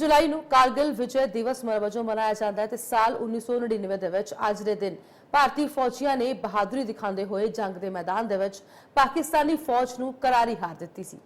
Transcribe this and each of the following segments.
ਜੁਲਾਈ ਨੂੰ ਕਾਰਗਿਲ ਵਿਜੈ ਦਿਵਸ ਵਜੋਂ ਮਨਾਇਆ ਜਾਂਦਾ ਹੈ ਤੇ ਸਾਲ 1999 ਦੇ ਵਿੱਚ ਅੱਜ ਦੇ ਦਿਨ ਭਾਰਤੀ ਫੌਜੀਆਂ ਨੇ ਬਹਾਦਰੀ ਦਿਖਾਉਂਦੇ ਹੋਏ ਜੰਗ ਦੇ ਮੈਦਾਨ ਦੇ ਵਿੱਚ ਪਾਕਿਸਤਾਨੀ ਫੌਜ ਨੂੰ ਕਰਾਰੀ ਹਾਰ ਦਿੱਤੀ ਸੀ।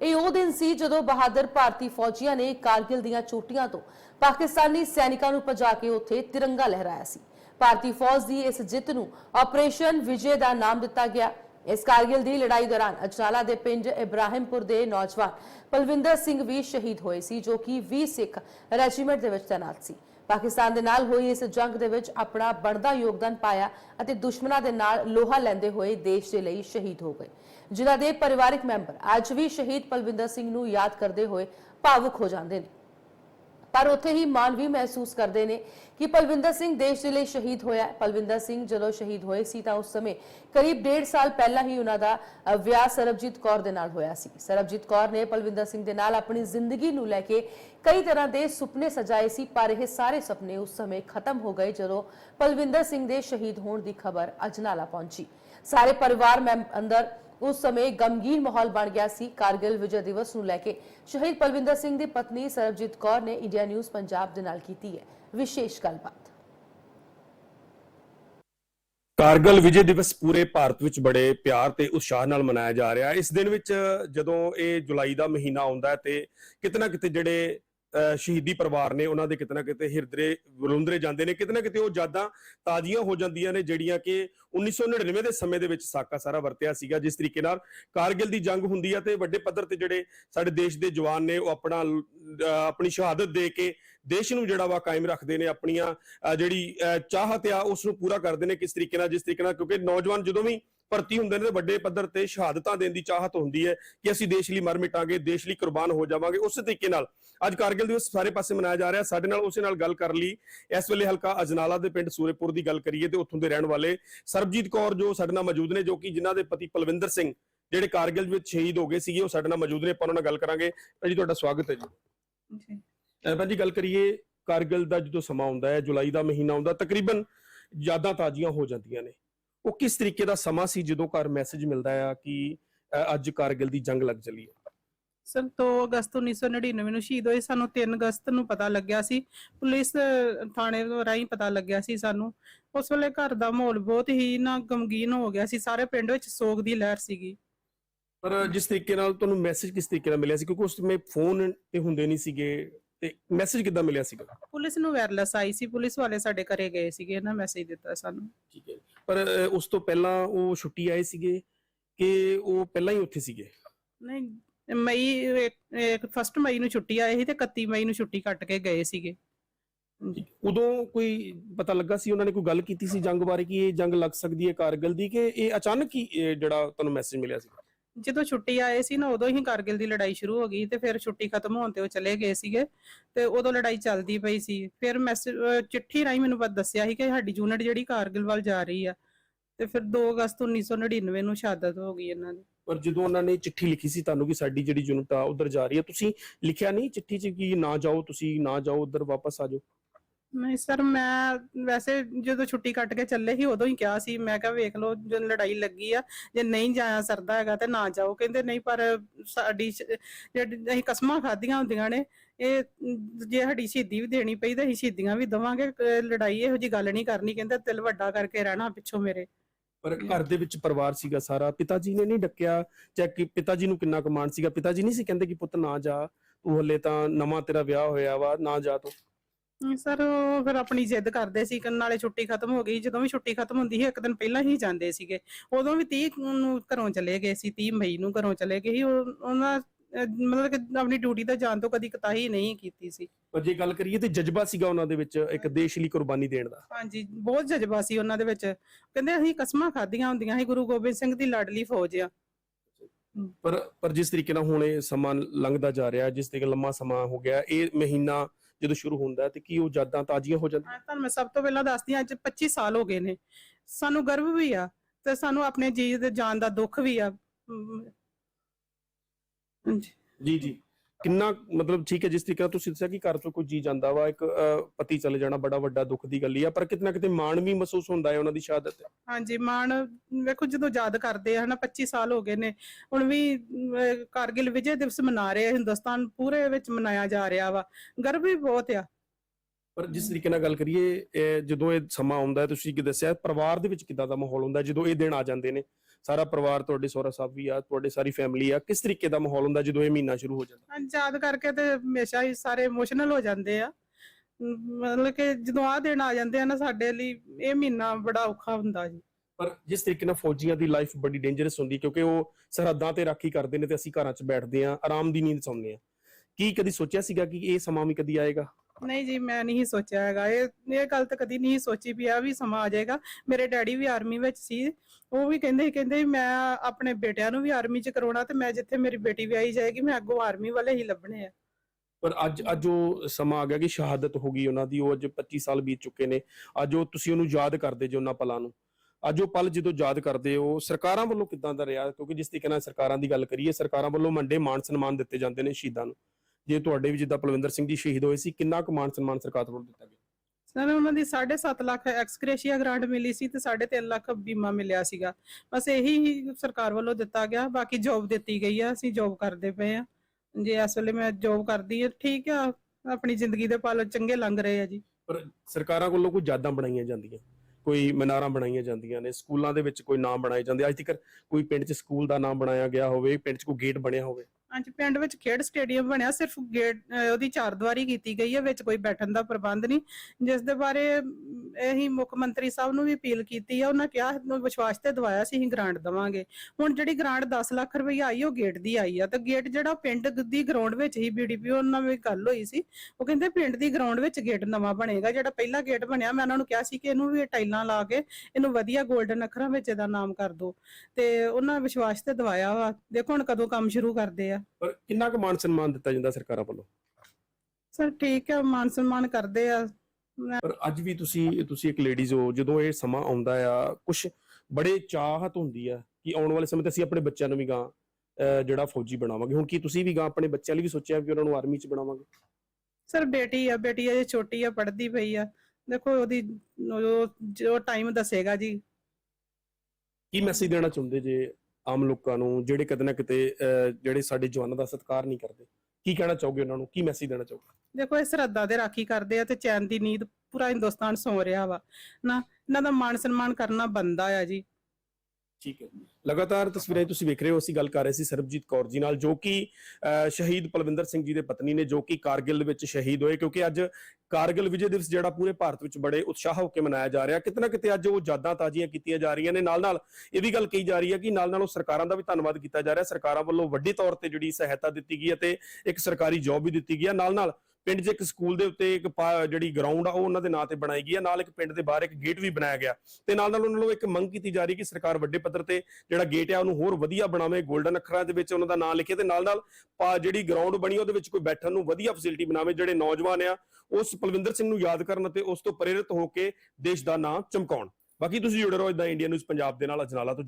ਇਹ ਉਹ ਦਿਨ ਸੀ ਜਦੋਂ ਬਹਾਦਰ ਭਾਰਤੀ ਫੌਜੀਆਂ ਨੇ ਕਾਰਗਿਲ ਦੀਆਂ ਚੋਟੀਆਂ ਤੋਂ ਪਾਕਿਸਤਾਨੀ ਸੈਨਿਕਾਂ ਨੂੰ ਭਜਾ ਕੇ ਉੱਥੇ ਤਿਰੰਗਾ ਲਹਿਰਾਇਆ ਸੀ। ਭਾਰਤੀ ਫੌਜ ਦੀ ਇਸ ਜਿੱਤ ਨੂੰ ਆਪਰੇਸ਼ਨ ਵਿਜੇ ਦਾ ਨਾਮ ਦਿੱਤਾ ਗਿਆ। ਇਸ ਕਾਰਗਿਲ ਦੀ ਲੜਾਈ ਦੌਰਾਨ ਅਜਨਾਲਾ ਦੇ ਪਿੰਡ ਇਬਰਾਹਿਮਪੁਰ ਦੇ ਨੌਜਵਾਨ ਪਲਵਿੰਦਰ ਸਿੰਘ ਵੀ ਸ਼ਹੀਦ ਹੋਏ ਸੀ, ਜੋ ਕਿ 20 ਸਿੱਖ ਰੈਜੀਮੈਂਟ ਦੇ ਵਿੱਚ ਤੈਨਾਤ ਸੀ। ਪਾਕਿਸਤਾਨ ਦੇ ਨਾਲ ਹੋਈ ਇਸ ਜੰਗ ਦੇ ਵਿੱਚ ਆਪਣਾ ਬਣਦਾ ਯੋਗਦਾਨ ਪਾਇਆ ਅਤੇ ਦੁਸ਼ਮਣਾਂ ਦੇ ਨਾਲ ਲੋਹਾ ਲੈਂਦੇ ਹੋਏ ਦੇਸ਼ ਦੇ ਲਈ ਸ਼ਹੀਦ ਹੋ ਗਏ। ਜਿਨ੍ਹਾਂ ਦੇ ਪਰਿਵਾਰਕ ਮੈਂਬਰ ਅੱਜ ਵੀ ਸ਼ਹੀਦ ਪਲਵਿੰਦਰ ਸਿੰਘ ਨੂੰ ਯਾਦ ਕਰਦੇ ਹੋਏ ਭਾਵੁਕ ਹੋ ਜਾਂਦੇ ਨੇ। ਪਰ ਉੱਥੇ ਹੀ ਮਾਣ ਵੀ ਮਹਿਸੂਸ ਕਰਦੇ ਨੇ ਕਿ ਪਲਵਿੰਦਰ ਸਿੰਘ ਦੇਸ਼ ਦੇ ਲਈ ਸ਼ਹੀਦ ਹੋਇਆ ਪਲਵਿੰਦਰ ਸਿੰਘ ਜਦੋਂ ਸ਼ਹੀਦ ਹੋਏ ਸੀ ਤਾਂ ਉਸ ਸਮੇਂ ਕਰੀਬ 1.5 ਸਾਲ ਪਹਿਲਾਂ ਹੀ ਉਹਨਾਂ ਦਾ ਵਿਆਹ ਸਰਬਜੀਤ ਕੌਰ ਦੇ ਨਾਲ ਹੋਇਆ ਸੀ। ਸਰਬਜੀਤ ਕੌਰ ਨੇ ਪਲਵਿੰਦਰ ਸਿੰਘ ਦੇ ਨਾਲ ਆਪਣੀ ਜ਼ਿੰਦਗੀ ਨੂੰ ਲੈ ਕੇ ਕਈ ਤਰ੍ਹਾਂ ਦੇ ਸੁਪਨੇ ਸਜਾਏ ਸੀ, ਪਰ ਇਹ ਸਾਰੇ ਸੁਪਨੇ ਉਸ ਸਮੇਂ ਖਤਮ ਹੋ ਗਏ ਜਦੋਂ ਪਲਵਿੰਦਰ ਸਿੰਘ ਦੇ ਸ਼ਹੀਦ ਹੋਣ ਦੀ ਖਬਰ ਅਜਨਾਲਾ ਪਹੁੰਚੀ। ਸਾਰੇ ਪਰਿਵਾਰ ਮੈਂਬ ਅੰਦਰ ਉਸ ਸਮੇਂ ਗਮਗੀਨ ਮਾਹੌਲ ਬਣ ਗਿਆ ਸੀ। ਕਾਰਗਿਲ ਵਿਜੈ ਦਿਵਸ ਨੂੰ ਲੈ ਕੇ ਸ਼ਹੀਦ ਪਲਵਿੰਦਰ ਸਿੰਘ ਦੀ ਪਤਨੀ ਸਰਬਜੀਤ ਕੌਰ ਨੇ ਇੰਡੀਆ ਨਿਊਜ਼ ਪੰਜਾਬ ਦੇ ਨਾਲ ਕੀਤੀ ਹੈ। ਵਿਸ਼ੇਸ਼ ਗੱਲਬਾਤ। ਕਾਰਗਲ ਵਿਜੇ ਦਿਵਸ ਪੂਰੇ ਭਾਰਤ ਵਿੱਚ ਬੜੇ ਪਿਆਰ ਤੇ ਉਤਸ਼ਾਹ ਨਾਲ ਮਨਾਇਆ ਜਾ ਰਿਹਾ। ਹੈ ਇਸ ਦਿਨ ਵਿੱਚ ਜਦੋਂ ਇਹ ਜੁਲਾਈ ਦਾ ਮਹੀਨਾ ਆਉਂਦਾ ਹੈ ਤੇ ਕਿਤੇ ਨਾ ਕਿਤੇ ਜਿਹੜੇ ਸ਼ਹੀਦੀ ਪਰਿਵਾਰ ਨੇ ਉਹਨਾਂ ਦੇ ਕਿਤੇ ਨਾ ਕਿਤੇ ਹਿਰਦੇ ਵਲੁੰਦਰੇ ਜਾਂਦੇ ਨੇ। ਕਿਤੇ ਨਾ ਕਿਤੇ ਉਹ ਯਾਦਾਂ ਤਾਜ਼ੀਆਂ ਹੋ ਜਾਂਦੀਆਂ ਨੇ, ਜਿਹੜੀਆਂ ਕਿ 1999 ਦੇ ਸਮੇਂ ਦੇ ਵਿੱਚ ਸਾਕਾ ਸਾਰਾ ਵਰਤਿਆ ਸੀਗਾ, ਜਿਸ ਤਰੀਕੇ ਨਾਲ ਕਾਰਗਿਲ ਦੀ ਜੰਗ ਹੁੰਦੀ ਆ ਤੇ ਵੱਡੇ ਪੱਧਰ ਤੇ ਜਿਹੜੇ ਸਾਡੇ ਦੇਸ਼ ਦੇ ਜਵਾਨ ਨੇ, ਉਹ ਆਪਣਾ ਆਪਣੀ ਸ਼ਹਾਦਤ ਦੇ ਕੇ ਦੇਸ਼ ਨੂੰ ਜਿਹੜਾ ਵਾ ਕਾਇਮ ਰੱਖਦੇ ਨੇ, ਆਪਣੀਆਂ, ਅਹ, ਜਿਹੜੀ, ਅਹ, ਚਾਹਤ ਆ ਉਸ ਨੂੰ ਪੂਰਾ ਕਰਦੇ ਨੇ ਕਿਸ ਤਰੀਕੇ ਨਾਲ, ਜਿਸ ਤਰੀਕੇ ਨਾਲ ਕਿਉਂਕਿ ਨੌਜਵਾਨ ਜਦੋਂ ਵੀ ਭਰਤੀ ਹੁੰਦੇ ਨੇ ਤੇ ਵੱਡੇ ਪੱਧਰ ਤੇ ਸ਼ਹਾਦਤਾਂ ਦੇਣ ਦੀ ਚਾਹਤ ਹੁੰਦੀ ਹੈ ਕਿ ਅਸੀਂ ਦੇਸ਼ ਲਈ ਮਰ ਮਿਟਾਂਗੇ ਦੇਸ਼ ਲਈ ਕੁਰਬਾਨ ਹੋ ਜਾਵਾਂਗੇ। ਉਸੇ ਤਰੀਕੇ ਨਾਲ ਅੱਜ ਕਾਰਗਿਲ ਦਿਵਸ ਸਾਰੇ ਪਾਸੇ ਮਨਾਇਆ ਜਾ ਰਿਹਾ। ਸਾਡੇ ਨਾਲ ਉਸੇ ਨਾਲ ਗੱਲ ਕਰ ਲਈ ਇਸ ਵੇਲੇ ਹਲਕਾ ਅਜਨਾਲਾ ਦੇ ਪਿੰਡ ਸੂਰੇਪੁਰ ਦੀ ਗੱਲ ਕਰੀਏ ਤੇ ਉੱਥੋਂ ਦੇ ਰਹਿਣ ਵਾਲੇ ਸਰਬਜੀਤ ਕੌਰ ਜੋ ਸਾਡੇ ਨਾਲ ਮੌਜੂਦ ਨੇ ਜੋ ਕਿ ਜਿਨ੍ਹਾਂ ਦੇ ਪਤੀ ਪਲਵਿੰਦਰ ਸਿੰਘ ਜਿਹੜੇ ਕਾਰਗਿਲ ਵਿੱਚ ਸ਼ਹੀਦ ਹੋ ਗਏ ਸੀਗੇ ਉਹ ਸਾਡੇ ਨਾਲ ਮੌਜੂਦ ਨੇ। ਆਪਾਂ ਉਹਨਾਂ ਨਾਲ ਗੱਲ ਕਰਾਂਗੇ। ਭਾਜੀ ਤੁਹਾਡਾ ਸਵਾਗਤ ਹੈ ਜੀ। ਜੀ। ਭਾਜੀ ਗੱਲ ਕਰੀਏ ਕਾਰਗਿਲ ਦਾ ਜਦੋਂ ਸਮਾਂ ਆਉਂਦਾ ਹੈ ਜੁਲਾਈ ਦਾ ਮਹੀਨਾ ਆਉਂਦਾ ਤਕਰੀਬਨ ਯਾਦਾਂ ਤਾਜ਼ੀਆਂ ਹੋ ਜਾਂਦੀਆਂ ਨੇ। ਉਹ ਕਿਸ ਤਰੀਕੇ ਦਾ ਸਮਾਂ ਸੀ ਜਦੋਂ ਘਰ ਮੈਸੇਜ ਮਿਲਦਾ ਆ ਕਿ ਅੱਜ ਕਾਰਗਿਲ ਦੀ ਜੰਗ ਲੱਗ ਚੱਲੀ ਹੈ? ਸਰ 2 ਅਗਸਤ 1999 ਨੂੰ ਸ਼ਹੀਦ ਹੋਏ। ਸਾਨੂੰ 3 ਅਗਸਤ ਨੂੰ ਪਤਾ ਲੱਗਿਆ ਸੀ। ਪੁਲਿਸ ਅਹ, ਥਾਣੇ ਤੋਂ ਰਾਹੀਂ ਪਤਾ ਲੱਗਿਆ ਸੀ ਸਾਨੂੰ। ਉਸ ਵੇਲੇ ਘਰ ਦਾ ਮਾਹੌਲ ਬਹੁਤ ਹੀ ਨਾ ਗਮਗੀਨ ਹੋ ਗਿਆ ਸੀ। ਸਾਰੇ ਪਿੰਡ ਵਿੱਚ ਸੋਗ ਦੀ ਲਹਿਰ ਸੀਗੀ। ਪਰ ਜਿਸ ਤਰੀਕੇ ਨਾਲ ਤੁਹਾਨੂੰ ਮੈਸੇਜ ਕਿਸ ਤਰੀਕੇ ਨਾਲ ਮਿਲਿਆ ਸੀ? ਕਿਉਂਕਿ ਉਸ ਸਮੇਂ ਫੋਨ ਤੇ ਹੁੰਦੇ ਨਹੀਂ ਸੀਗੇ। ਤੇ ਮੈਸੇਜ ਕਿੱਦਾਂ ਮਿਲਿਆ ਸੀਗਾ? ਪੁਲਿਸ ਨੂੰ ਵਾਇਰਲੈਸ ਆਈ ਸੀ। ਪੁਲਿਸ ਵਾਲੇ ਸਾਡੇ ਘਰੇ ਗਏ ਸੀਗੇ। ਇਹਨਾਂ ਮੈਸੇਜ ਦਿੱਤਾ ਸਾਨੂੰ। ਠੀਕ ਹੈ। ਪਰ ਉਸ ਤੋਂ ਪਹਿਲਾਂ ਉਹ ਛੁੱਟੀ ਆਏ ਸੀਗੇ ਕਿ ਉਹ ਪਹਿਲਾਂ ਹੀ ਉੱਥੇ ਸੀਗੇ? ਨਹੀਂ ਮਈ ਇੱਕ ਫਸਟ ਮਈ ਨੂੰ ਛੁੱਟੀ ਆਈ ਸੀ ਤੇ 31 ਮਈ ਨੂੰ ਛੁੱਟੀ ਕੱਟ ਕੇ ਗਏ ਸੀਗੇ। ਉਦੋਂ ਕੋਈ ਪਤਾ ਲੱਗਾ ਸੀ ਉਹਨਾਂ ਨੇ ਕੋਈ ਗੱਲ ਕੀਤੀ ਸੀ ਜੰਗ ਬਾਰੇ ਕਿ ਇਹ ਜੰਗ ਲੱਗ ਸਕਦੀ ਹੈ ਕਾਰਗਿਲ ਦੀ ਕਿ ਇਹ ਅਚਾਨਕ ਹੀ ਜਿਹੜਾ ਤੁਹਾਨੂੰ ਮੈਸੇਜ ਮਿਲਿਆ ਸੀ? ਜਦੋਂ ਛੁੱਟੀ ਆਏ ਸੀ ਨਾ, ਉਦੋਂ ਹੀ ਕਾਰਗਿਲ ਦੀ ਲੜਾਈ ਸ਼ੁਰੂ ਹੋ ਗਈ ਤੇ ਫਿਰ ਛੁੱਟੀ ਖਤਮ ਹੋਣ ਤੇ ਉਹ ਚਲੇ ਗਏ ਸੀਗੇ ਤੇ ਉਦੋਂ ਲੜਾਈ ਚੱਲਦੀ ਪਈ ਸੀ। ਫਿਰ ਮੈਸੇਜ ਚਿੱਠੀ ਰਾਹੀਂ ਮੈਨੂੰ ਪਤਾ ਦੱਸਿਆ ਸੀ ਕਿ ਸਾਡੀ ਯੂਨਿਟ ਜਿਹੜੀ ਕਾਰਗਿਲ ਵੱਲ ਜਾ ਰਹੀ ਆ ਤੇ ਫਿਰ 2 ਅਗਸਤ 1999 ਨੂੰ ਸ਼ਹਾਦਤ ਹੋ ਗਈ ਇਹਨਾਂ ਦੀ। ਪਰ ਜਦੋਂ ਉਹਨਾਂ ਨੇ ਚਿੱਠੀ ਲਿਖੀ ਸੀ ਤੁਹਾਨੂੰ ਕਿ ਸਾਡੀ ਜਿਹੜੀ ਯੂਨਿਟ ਆ, ਉਧਰ ਜਾ ਰਹੀ ਹੈ ਤੁਸੀਂ ਲਿਖਿਆ ਨਹੀਂ ਚਿੱਠੀ 'ਚ ਕਿ ਨਾ ਜਾਓ, ਤੁਸੀਂ ਨਾ ਜਾਓ, ਉਧਰ ਵਾਪਸ ਆ ਜਾਓ? ਨਹੀਂ ਸਰ, ਮੈਂ ਵੈਸੇ ਜਦੋਂ ਛੁੱਟੀ ਕੱਟ ਕੇ ਚੱਲੇ ਸੀ, ਉਦੋਂ ਹੀ ਕਿਹਾ ਸੀ, ਮੈਂ ਕਿਹਾ ਵੇਖ ਲਓ, ਜਦੋਂ ਲੜਾਈ ਲੱਗੀ ਆ, ਜੇ ਨਹੀਂ ਜਾਇਆ ਸਰਦਾ ਹੈਗਾ ਤੇ ਨਾ ਜਾਓ। ਕਹਿੰਦੇ ਨਹੀਂ, ਪਰ ਸਾਡੀ ਸ਼- ਜਿਹੜੀ ਅਸੀਂ ਕਸਮਾਂ ਖਾਧੀਆਂ ਹੁੰਦੀਆਂ ਨੇ, ਇਹ ਜੇ ਸਾਡੀ ਸ਼ਹੀਦੀ ਵੀ ਦੇਣੀ ਪਈ, ਤਾਂ ਅਸੀਂ ਸ਼ਹੀਦੀਆਂ ਵੀ ਦਵਾਂਗੇ ਅਹ ਲੜਾਈ ਇਹੋ ਜੀ ਗੱਲ ਨਹੀਂ ਕਰਨੀ, ਕਹਿੰਦੇ ਦਿਲ ਵੱਡਾ ਕਰਕੇ ਰਹਿਣਾ ਪਿੱਛੋਂ ਮੇਰੇ। ਪਰ ਘਰ ਦੇ ਵਿੱਚ ਪਰਿਵਾਰ ਸੀਗਾ ਸਾਰਾ, ਪਿਤਾ ਜੀ ਨੇ ਨਹੀਂ ਡੱਕਿਆ, ਚਾਹੇ ਕਿ ਪਿਤਾ ਜੀ ਨੂੰ ਕਿੰਨਾ ਕਮਾਂਡ ਸੀਗਾ, ਪਿਤਾ ਜੀ ਨਹੀਂ ਸੀ ਕਹਿੰਦੇ ਕਿ ਪੁੱਤ ਨਾ ਜਾ, ਤੂੰ ਹਲੇ ਤਾਂ ਨਵਾਂ ਤੇਰਾ ਵਿਆਹ ਹੋਇਆ ਵਾ, ਨਾ ਜਾ ਤੂੰ। ਸਰ ਉਹ ਫਿਰ ਆਪਣੀ ਜਿੱਦ ਕਰਦੇ ਸੀ ਕਿ ਨਾਲੇ ਛੁੱਟੀ ਖਤਮ ਹੋ ਗਈ। ਜਦੋਂ ਵੀ ਛੁੱਟੀ ਖਤਮ ਹੁੰਦੀ ਸੀ ਇੱਕ ਦਿਨ ਪਹਿਲਾਂ ਹੀ ਜਾਂਦੇ ਸੀਗੇ। ਉਦੋਂ ਵੀ 30 ਨੂੰ ਘਰੋਂ ਚਲੇ ਗਏ ਸੀ 30 ਮਈ ਨੂੰ ਘਰੋਂ ਚਲੇ ਗਏ ਸੀ। ਉਹ- ਉਹਨਾਂ ਅਹ, ਮਤਲਬ ਕਿ ਆਪਣੀ ਡਿਊਟੀ ਦਾ ਜਾਣ ਤੋਂ ਕਦੀ ਕਤਾਹੀ ਨਹੀਂ ਕੀਤੀ ਸੀ। ਪਰ ਜੇ ਗੱਲ ਕਰੀਏ ਤੇ ਜਜ਼ਬਾ ਸੀਗਾ ਉਹਨਾਂ ਦੇ ਵਿੱਚ ਇੱਕ ਦੇਸ਼ ਲਈ ਕੁਰਬਾਨੀ ਦੇਣ ਦਾ। ਹਾਂਜੀ ਬਹੁਤ ਜਜ਼ਬਾ ਸੀ ਉਹਨਾਂ ਦੇ ਵਿੱਚ। ਕਹਿੰਦੇ ਅਸੀਂ ਕਸਮਾਂ ਖਾਧੀਆਂ ਹੁੰਦੀਆਂ ਸੀ ਗੁਰੂ ਗੋਬਿੰਦ ਸਿੰਘ ਦੀ ਲਾਡਲੀ ਫੌਜ ਆ। ਪਰ ਪਰ ਜਿਸ ਤਰੀਕੇ ਨਾਲ ਹੁਣ ਇਹ ਸਮਾਂ ਲੰਘਦਾ ਜਾ ਰਿਹਾ ਜਿਸ ਤਰੀਕੇ ਲੰਮਾ ਸਮਾਂ ਹੋ ਗਿਆ ਇਹ ਮਹੀਨਾ ਜਦੋਂ ਸ਼ੁਰੂ ਹੁੰਦਾ ਤੇ ਕੀ ਉਹ ਯਾਦਾਂ ਤਾਜ਼ੀਆਂ ਹੋ ਜਾਂਦੀਆਂ? ਹਾਂ, ਤੁਹਾਨੂੰ ਮੈਂ ਸਭ ਤੋਂ ਪਹਿਲਾਂ ਦੱਸਦੀ ਹਾਂ ਅੱਜ 25 ਸਾਲ ਹੋ ਗਏ ਨੇ। ਸਾਨੂੰ ਗਰਵ ਵੀ ਆ ਤੇ ਸਾਨੂੰ ਆਪਣੇ ਜੀ ਦੇ ਜਾਨ ਦਾ ਦੁੱਖ ਵੀ ਆ। ਹਮ, ਹਾਂਜੀ। ਜੀ ਜੀ। ਕਿੰਨਾ ਮਤਲਬ ਠੀਕ ਹੈ ਜਿਸ ਤਰੀਕੇ ਨਾਲ ਤੁਸੀਂ ਦੱਸਿਆ ਕਿ ਘਰ ਤੋਂ ਕੋਈ ਜੀ ਜਾਂਦਾ ਵਾ ਇੱਕ ਪਤੀ ਚਲੇ ਜਾਣਾ ਬੜਾ ਵੱਡਾ ਦੁੱਖ ਦੀ ਗੱਲ ਹੀ ਆ ਪਰ ਕਿਤਨਾ ਕਿਤੇ ਮਾਣ ਵੀ ਮਹਿਸੂਸ ਹੁੰਦਾ ਹੈ ਉਹਨਾਂ ਦੀ ਸ਼ਹਾਦਤ ਤੇ। ਹਾਂਜੀ ਮਾਣ ਵੇਖੋ ਜਦੋਂ ਯਾਦ ਕਰਦੇ ਆ ਹਨਾ 25 ਸਾਲ ਹੋ ਗਏ ਨੇ ਹੁਣ ਵੀ ਕਾਰਗਿਲ ਵਿਜੇ ਦਿਵਸ ਮਨਾ ਰਹੇ ਆ ਹਿੰਦੁਸਤਾਨ ਪੂਰੇ ਵਿੱਚ ਮਨਾਇਆ ਜਾ ਰਿਹਾ ਵਾ ਗਰਵ ਵੀ ਬਹੁਤ ਆ। ਪਰ ਜਿਸ ਤਰੀਕੇ ਨਾਲ ਗੱਲ ਕਰੀਏ ਜਦੋਂ ਇਹ ਸਮਾਂ ਆਉਂਦਾ ਤੁਸੀਂ ਕੀ ਦੱਸਿਆ ਪਰਿਵਾਰ ਦੇ ਵਿੱਚ ਕਿਦਾਂ ਦਾ ਮਾਹੌਲ ਹੁੰਦਾ ਜਦੋਂ ਇਹ ਦਿਨ ਆ ਜਾਂਦੇ ਨੇ ਸਾਰਾ ਪਰਿਵਾਰ ਤੁਹਾਡੇ ਸਹੁਰਾ ਸਾਹਿਬ ਵੀ ਆ ਤੁਹਾਡੇ ਸਾਰੀ ਫੈਮਿਲੀ ਆ। ਕਿਸ ਤਰੀਕੇ ਦਾ ਮਾਹੌਲ ਹੁੰਦਾ ਜਦੋਂ ਇਹ ਮਹੀਨਾ ਸ਼ੁਰੂ ਹੋ ਜਾਂਦਾ? ਹਾਂਜੀ, ਯਾਦ ਕਰਕੇ ਤੇ ਹਮੇਸ਼ਾ ਹੀ ਸਾਰੇ ਇਮੋਸ਼ਨਲ ਹੋ ਜਾਂਦੇ ਆ। ਮਤਲਬ ਕਿ ਜਦੋਂ ਆਹ ਦਿਨ ਆ ਜਾਂਦੇ ਆ ਨਾ ਸਾਡੇ ਲਈ ਇਹ ਮਹੀਨਾ ਬੜਾ ਔਖਾ ਹੁੰਦਾ ਜੀ। ਪਰ ਜਿਸ ਤਰੀਕੇ ਨਾਲ ਫੌਜੀਆਂ ਦੀ ਲਾਈਫ ਬੜੀ ਡੇਂਜਰਸ ਹੁੰਦੀ ਕਿਉਂਕਿ ਉਹ ਸਰਹੱਦਾਂ ਤੇ ਰਾਖੀ ਕਰਦੇ ਨੇ ਤੇ ਅਸੀਂ ਘਰਾਂ 'ਚ ਬੈਠਦੇ ਆ ਆਰਾਮ ਦੀ ਨੀਂਦ ਸੌਂਦੇ ਆ ਕੀ ਕਦੀ ਸੋਚਿਆ ਸੀਗਾ ਕਿ ਇਹ ਸਮਾਂ ਵੀ ਕਦੀ ਆਏਗਾ? ਨਹੀਂ ਜੀ, ਮੈਂ ਨਹੀਂ ਸੋਚਿਆ ਹੈਗਾ। ਇਹ ਇਹ ਗੱਲ ਤਾਂ ਕਦੀ ਨਹੀਂ ਸੋਚੀ ਵੀ ਆ ਵੀ ਸਮਾਂ ਆ ਜਾਏਗਾ। ਮੇਰੇ ਡੈਡੀ ਵੀ ਆਰਮੀ ਵਿੱਚ ਸੀ। ਉਹ ਵੀ ਕਹਿੰਦੇ ਕਹਿੰਦੇ ਮੈਂ ਆਪਣੇ ਬੇਟਿਆਂ ਨੂੰ ਵੀ ਆਰਮੀ 'ਚ ਕਰਾਉਣਾ ਤੇ ਮੈਂ ਜਿੱਥੇ ਮੇਰੀ ਬੇਟੀ ਵਿਆਹੀ ਜਾਏਗੀ, ਮੈਂ ਅੱਗੋਂ ਆਰਮੀ ਵਾਲੇ ਹੀ ਲੱਭਣੇ ਆ। ਪਰ ਅੱਜ ਅੱਜ ਉਹ ਸਮਾਂ ਆ ਗਿਆ ਕਿ ਸ਼ਹਾਦਤ ਹੋ ਗਈ ਉਹਨਾਂ ਦੀ। ਉਹ ਅੱਜ 25 ਸਾਲ ਬੀਤ ਚੁੱਕੇ ਨੇ। ਅੱਜ ਉਹ ਤੁਸੀਂ ਉਹਨੂੰ ਯਾਦ ਕਰਦੇ ਜੇ ਉਹਨਾਂ ਪਲਾਂ ਨੂੰ। ਅੱਜ ਉਹ ਪਲ ਜਦੋਂ ਯਾਦ ਕਰਦੇ ਹੋ ਸਰਕਾਰਾਂ ਵੱਲੋਂ ਕਿਦਾਂ ਦਾ ਰਿਹਾ? ਕਿਉਂਕਿ ਜਿਸ ਤਰੀਕੇ ਨਾਲ ਸਰਕਾਰਾਂ ਦੀ ਗੱਲ ਕਰੀਏ, ਸਰਕਾਰਾਂ ਵੱਲੋਂ ਮੰਡੇ ਮਾਨ ਸਨਮਾਨ ਦਿੱਤੇ ਜਾਂਦੇ ਨੇ ਸ਼ਹੀਦਾਂ ਨੂੰ। ਜੇ ਤੁਹਾਡੇ ਵੀ ਜਿੱਦਾਂ ਪਲਵਿੰਦਰ ਸਿੰਘ ਜੀ ਸ਼ਹੀਦ ਹੋਏ ਸੀ ਕਿੰਨਾ ਕੁ ਮਾਨ ਸਨਮਾਨ ਸਰਕਾਰ ਵੱਲੋਂ ਦਿੱਤਾ ਗਿਆ? ਸਰ ਉਹਨਾਂ ਦੀ 7.5 ਲੱਖ ਐਕਸਗ੍ਰੇਸ਼ੀਆ ਗ੍ਰਾਂਟ ਮਿਲੀ ਸੀ ਤੇ 3.5 ਲੱਖ ਬੀਮਾ ਮਿਲਿਆ ਸੀਗਾ। ਬਸ ਇਹੀ ਸਰਕਾਰ ਵੱਲੋਂ ਦਿੱਤਾ ਗਿਆ ਬਾਕੀ ਜੌਬ ਦਿੱਤੀ ਗਈ ਆ ਅਸੀਂ ਜੌਬ ਕਰਦੇ ਪਏ ਆ। ਜੇ ਇਸ ਵੇਲੇ ਮੈਂ ਜੌਬ ਕਰਦੀ ਆ ਠੀਕ ਆ ਆਪਣੀ ਜ਼ਿੰਦਗੀ ਦੇ ਪਲ ਚੰਗੇ ਲੰਘ ਰਹੇ ਆ ਜੀ। ਪਰ ਸਰਕਾਰਾਂ ਵੱਲੋਂ ਕੋਈ ਯਾਦਾਂ ਬਣਾਈਆਂ ਜਾਂਦੀਆਂ? ਕੋਈ ਮਨਾਰਾਂ ਬਣਾਈਆਂ ਜਾਂਦੀਆਂ ਨੇ? ਸਕੂਲਾਂ ਦੇ ਵਿੱਚ ਕੋਈ ਨਾਮ ਬਣਾਏ ਜਾਂਦੇ? ਅੱਜ ਤੱਕ ਕੋਈ ਪਿੰਡ 'ਚ ਸਕੂਲ ਦਾ ਨਾਮ ਬਣਾਇਆ ਗਿਆ ਹੋਵੇ ਪਿੰਡ 'ਚ ਕੋਈ ਗੇਟ ਬਣਿਆ ਹੋਵੇ? ਹਾਂਜੀ ਪਿੰਡ ਵਿੱਚ ਖੇਡ ਸਟੇਡੀਅਮ ਬਣਿਆ, ਸਿਰਫ ਗੇਟ ਅਹ ਉਹਦੀ ਚਾਰਦੀਵਾਰੀ ਕੀਤੀ ਗਈ ਹੈ, ਵਿੱਚ ਕੋਈ ਬੈਠਣ ਦਾ ਪ੍ਰਬੰਧ ਨਹੀਂ। ਜਿਸ ਦੇ ਬਾਰੇ ਇਹੀ ਮੁੱਖ ਮੰਤਰੀ ਸਾਹਿਬ ਨੂੰ ਵੀ ਅਪੀਲ ਕੀਤੀ ਆ ਉਹਨਾਂ ਕਿਹਾ ਨੂੰ ਵਿਸ਼ਵਾਸ ਤੇ ਦਵਾਇਆ ਸੀ, ਅਸੀਂ ਗ੍ਰਾਂਟ ਦਵਾਂਗੇ। ਹੁਣ ਜਿਹੜੀ ਗ੍ਰਾਂਟ 10 ਲੱਖ ਰੁਪਈਆ ਆਈ, ਉਹ ਗੇਟ ਦੀ ਆਈ ਆ। ਤੇ ਗੇਟ ਜਿਹੜਾ ਪਿੰਡ ਦੀ ਗਰਾਊਂਡ ਵਿੱਚ ਹੀ ਬੀਡੀਪੀ ਉਹਨਾਂ ਨਾਲ ਵੀ ਗੱਲ ਹੋਈ ਸੀ। ਉਹ ਕਹਿੰਦੇ ਪਿੰਡ ਦੀ ਗਰਾਊਂਡ ਵਿੱਚ ਗੇਟ ਨਵਾਂ ਬਣੇਗਾ। ਜਿਹੜਾ ਪਹਿਲਾ ਗੇਟ ਬਣਿਆ, ਮੈਂ ਉਹਨਾਂ ਨੂੰ ਕਿਹਾ ਸੀ ਕਿ ਇਹਨੂੰ ਵੀ ਟਾਈਲਾਂ ਲਾ ਕੇ, ਇਹਨੂੰ ਵਧੀਆ 골ਡਨ ਅੱਖਰਾਂ ਵਿੱਚ ਇਹਦਾ ਨਾਮ ਕਰ ਦਿਓ। ਤੇ ਉਹਨਾਂ ਵਿਸ਼ਵਾਸ ਤੇ ਦਵਾਇਆ ਵਾ। ਦੇਖੋ ਹੁਣ ਕਦੋਂ ਕੰਮ ਸ਼ੁਰੂ ਕਰਦੇ ਆ। ਪਰ ਕਿੰਨਾ ਕੁ ਮਾਨ ਸਨਮਾਨ ਦਿੱਤਾ ਜਾਂਦਾ ਸਰਕਾਰਾਂ ਵੱਲੋਂ? ਸਰ ਠੀਕ ਹੈ ਮਾਨ ਸਨਮਾਨ ਕਰਦੇ ਆ। ਪਰ ਅੱਜ ਵੀ ਤੁਸੀਂ ਤੁਸੀਂ ਇੱਕ ਲੇਡੀਜ਼ ਹੋ ਜਦੋਂ ਇਹ ਸਮਾਂ ਆਉਂਦਾ ਆ ਕੁਝ ਬੜੇ ਚਾਹਤ ਹੁੰਦੀ ਆ ਕਿ ਆਉਣ ਵਾਲੇ ਸਮੇਂ ਤੇ ਅਸੀਂ ਆਪਣੇ ਬੱਚਿਆਂ ਨੂੰ ਵੀ ਗਾਂ ਜਿਹੜਾ ਫੌਜੀ ਬਣਾਵਾਂਗੇ। ਹੁਣ ਕੀ ਤੁਸੀਂ ਵੀ ਗਾਂ ਆਪਣੇ ਬੱਚਿਆਂ ਲਈ ਵੀ ਸੋਚਿਆ ਕਿ ਉਹਨਾਂ ਨੂੰ ਆਰਮੀ 'ਚ ਬਣਾਵਾਂਗੇ? ਸਰ ਬੇਟੀ ਆ ਬੇਟੀ ਅਜੇ ਛੋਟੀ ਆ ਪੜ੍ਹਦੀ ਪਈ ਆ। ਦੇਖੋ ਉਹਦੀ ਉਹ ਜੋ ਟਾਈਮ ਦੱਸੇਗਾ ਜੀ। ਕੀ ਮੈਸੇਜ ਦੇਣਾ ਚਾਹੁੰਦੇ ਜੇ ਆਮ ਲੋਕਾਂ ਨੂੰ ਜਿਹੜੇ ਕਦੇ ਨਾ ਕਿਤੇ ਜਿਹੜੇ ਸਾਡੇ ਜਵਾਨਾਂ ਦਾ ਸਤਿਕਾਰ ਨਹੀਂ ਕਰਦੇ। ਕੀ ਕਹਿਣਾ ਚਾਹੋਗੇ ਉਹਨਾਂ ਨੂੰ? ਕੀ ਮੈਸੇਜ ਦੇਣਾ ਚਾਹੋਗੇ? ਦੇਖੋ, ਇਹ ਸਰਹੱਦਾਂ ਦੇ ਰਾਖੀ ਕਰਦੇ ਆ ਤੇ ਚੈਨ ਦੀ ਨੀਂਦ ਪੂਰਾ ਹਿੰਦੁਸਤਾਨ ਸੌ ਰਿਹਾ ਵਾ। ਨਾ, ਇਹਨਾਂ ਦਾ ਮਾਨ ਸਨਮਾਨ ਕਰਨਾ ਬੰਦਾ ਆ ਜੀ। ਠੀਕ ਹੈ। ਲਗਾਤਾਰ ਤਸਵੀਰਾਂ ਤੁਸੀਂ ਵੇਖ ਰਹੇ ਹੋ ਅਸੀਂ ਗੱਲ ਕਰ ਰਹੇ ਸੀ ਸਰਬਜੀਤ ਕੌਰ ਜੀ ਨਾਲ ਜੋ ਕਿ ਅਹ, ਸ਼ਹੀਦ ਪਲਵਿੰਦਰ ਸਿੰਘ ਜੀ ਦੇ ਪਤਨੀ ਨੇ ਜੋ ਕਿ ਕਾਰਗਿਲ ਵਿੱਚ ਸ਼ਹੀਦ ਹੋਏ ਕਿਉਂਕਿ ਅੱਜ ਕਾਰਗਿਲ ਵਿਜੇ ਦਿਵਸ ਜਿਹੜਾ ਪੂਰੇ ਭਾਰਤ ਵਿੱਚ ਬੜੇ ਉਤਸ਼ਾਹ ਹੋ ਕੇ ਮਨਾਇਆ ਜਾ ਰਿਹਾ। ਕਿਤੇ ਨਾ ਕਿਤੇ ਅੱਜ ਉਹ ਯਾਦਾਂ ਤਾਜ਼ੀਆਂ ਕੀਤੀਆਂ ਜਾ ਰਹੀਆਂ ਨੇ। ਨਾਲ ਨਾਲ ਇਹ ਵੀ ਗੱਲ ਕਹੀ ਜਾ ਰਹੀ ਹੈ ਕਿ ਨਾਲ ਨਾਲ ਉਹ ਸਰਕਾਰਾਂ ਦਾ ਵੀ ਧੰਨਵਾਦ ਕੀਤਾ ਜਾ ਰਿਹਾ। ਸਰਕਾਰਾਂ ਵੱਲੋਂ ਵੱਡੀ ਤੌਰ ਤੇ ਜਿਹੜੀ ਸਹਾਇਤਾ ਦਿੱਤੀ ਗਈ ਹੈ ਤੇ ਇੱਕ ਸਰਕਾਰੀ ਜੌਬ ਵੀ ਦਿੱਤੀ ਗਈ ਹੈ। ਨਾਲ ਨਾਲ ਪਿੰਡ 'ਚ ਇੱਕ ਸਕੂਲ ਦੇ ਉੱਤੇ ਇੱਕ ਪਾ- ਜਿਹੜੀ ਗਰਾਊਂਡ ਆ, ਉਹ ਉਹਨਾਂ ਦੇ ਨਾਂ ਤੇ ਬਣਾਈ ਗਈ ਹੈ ਨਾਲ ਇੱਕ ਪਿੰਡ ਦੇ ਬਾਹਰ ਇੱਕ ਗੇਟ ਵੀ ਬਣਾਇਆ ਗਿਆ। ਤੇ ਨਾਲ ਨਾਲ ਉਹਨਾਂ ਨੂੰ ਇੱਕ ਮੰਗ ਕੀਤੀ ਜਾ ਰਹੀ ਕਿ ਸਰਕਾਰ ਵੱਡੇ ਪੱਧਰ ਤੇ ਜਿਹੜਾ ਗੇਟ ਆ, ਉਹਨੂੰ ਹੋਰ ਵਧੀਆ ਬਣਾਵੇ। 골ਡਨ ਅੱਖਰਾਂ ਦੇ ਵਿੱਚ ਉਹਨਾਂ ਦਾ ਨਾਂ ਲਿਖੇ ਤੇ ਨਾਲ ਨਾਲ ਜਿਹੜੀ ਗਰਾਊਂਡ ਬਣੀ, ਉਹਦੇ ਵਿੱਚ ਕੋਈ ਬੈਠਣ ਨੂੰ ਵਧੀਆ ਫੈਸਿਲਿਟੀ ਬਣਾਵੇ, ਜਿਹੜੇ ਨੌਜਵਾਨ ਆ, ਉਸ ਪਲਵਿੰਦਰ ਸਿੰਘ ਨੂੰ ਯਾਦ ਕਰਨ ਅਤੇ ਉਸ ਤੋਂ ਪ੍ਰੇਰਿਤ ਹੋ ਕੇ ਦੇਸ਼ ਦਾ ਨਾਂ ਚਮਕਾਉਣ। ਬਾਕੀ ਤੁਸੀਂ ਜੁੜੇ ਰਹੋ ਇਦਾਂ ਇੰਡੀਆ ਨਿਊਜ਼ ਪੰਜਾਬ ਦੇ ਨਾਲ ਅਜਨਾਲਾ ਤੋਂ